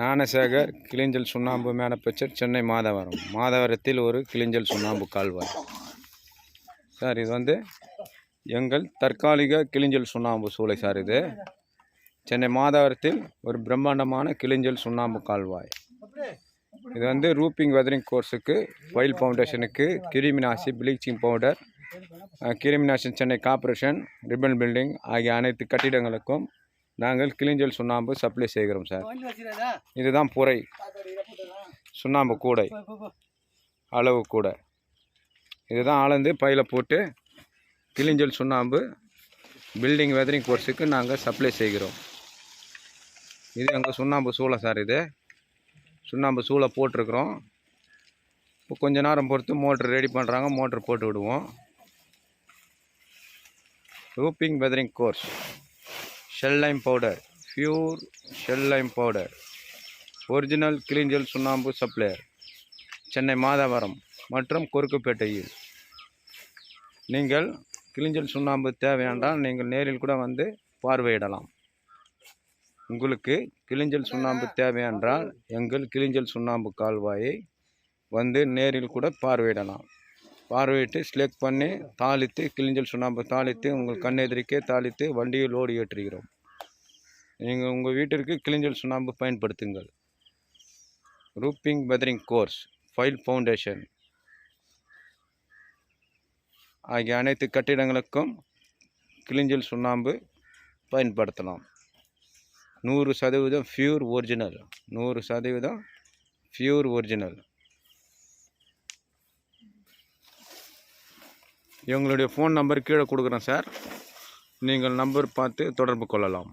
ஞானசேகர் கிளிஞ்சல் சுண்ணாம்பு மேனப்பச்சர் சென்னை மாதவரம். மாதவரத்தில் ஒரு கிளிஞ்சல் சுண்ணாம்பு கால்வாய். சார் இது வந்து எங்கள் தற்காலிக கிளிஞ்சல் சுண்ணாம்பு சூளை சார் இது. சென்னை மாதவரத்தில் ஒரு பிரம்மாண்டமான கிளிஞ்சல் சுண்ணாம்பு கால்வாய். இது வந்து ரூப்பிங் வெதரிங் கோர்ஸுக்கு ஃபைல் ஃபவுண்டேஷனுக்கு கிருமிநாசி ப்ளீச்சிங் பவுடர் கிருமிநாசி சென்னை கார்ப்பரேஷன் ரிப்பன் பில்டிங் ஆகிய அனைத்து கட்டிடங்களுக்கும் நாங்கள் கிளிஞ்சல் சுண்ணாம்பு சப்ளை செய்கிறோம் சார். இதுதான் புரை. சுண்ணாம்பு கூடை. அளவு கூடை. இதுதான் அளந்து பையில் போட்டு கிளிஞ்சல் சுண்ணாம்பு பில்டிங் வெதரிங் கோர்ஸுக்கு நாங்கள் சப்ளை செய்கிறோம். இது எங்கள் சுண்ணாம்பு சூளை சார் இது. சுண்ணாம்பு சூளை போட்டிருக்கிறோம். இப்போ கொஞ்ச நேரம் பொறுத்து மோட்ரு ரெடி பண்ணுறாங்க மோட்ரு போட்டு விடுவோம். Roofing weathering course. Shell lime powder pure shell lime powder original கிளிஞ்சல் சுண்ணாம்பு சப்ளையர் சென்னை மாதவரம் மற்றும் குறுக்குப்பேட்டையில். நீங்கள் கிளிஞ்சல் சுண்ணாம்பு தேவையானால் நீங்கள் நேரில் கூட வந்து பார்வையிடலாம். உங்களுக்கு கிளிஞ்சல் சுண்ணாம்பு தேவையென்றால் எங்கள் கிளிஞ்சல் சுண்ணாம்பு கால்வாயை வந்து நேரில் கூட பார்வையிடலாம். பார்வையிட்டு ஸ்லெக்ட் பண்ணி தாளித்து கிளிஞ்சல் சுண்ணாம்பு தாளித்து உங்கள் கண்ணெதிரிக்கே தாளித்து வண்டியில் லோடு ஏற்றுகிறோம் நீங்கள் உங்கள் வீட்டிற்கு கிளிஞ்சல் சுண்ணாம்பு பயன்படுத்துங்கள். Roofing weathering course pile foundation ஆகிய அனைத்து கட்டிடங்களுக்கும் கிளிஞ்சல் சுண்ணாம்பு பயன்படுத்தலாம். நூறு சதவீதம் ஃப்யூர் ஒரிஜினல் நூறு சதவீதம் ஃப்யூர் ஒரிஜினல் எங்களுடைய ஃபோன் நம்பர் கீழே கொடுக்குறேன் சார் நீங்கள் நம்பர் பார்த்து தொடர்பு கொள்ளலாம்.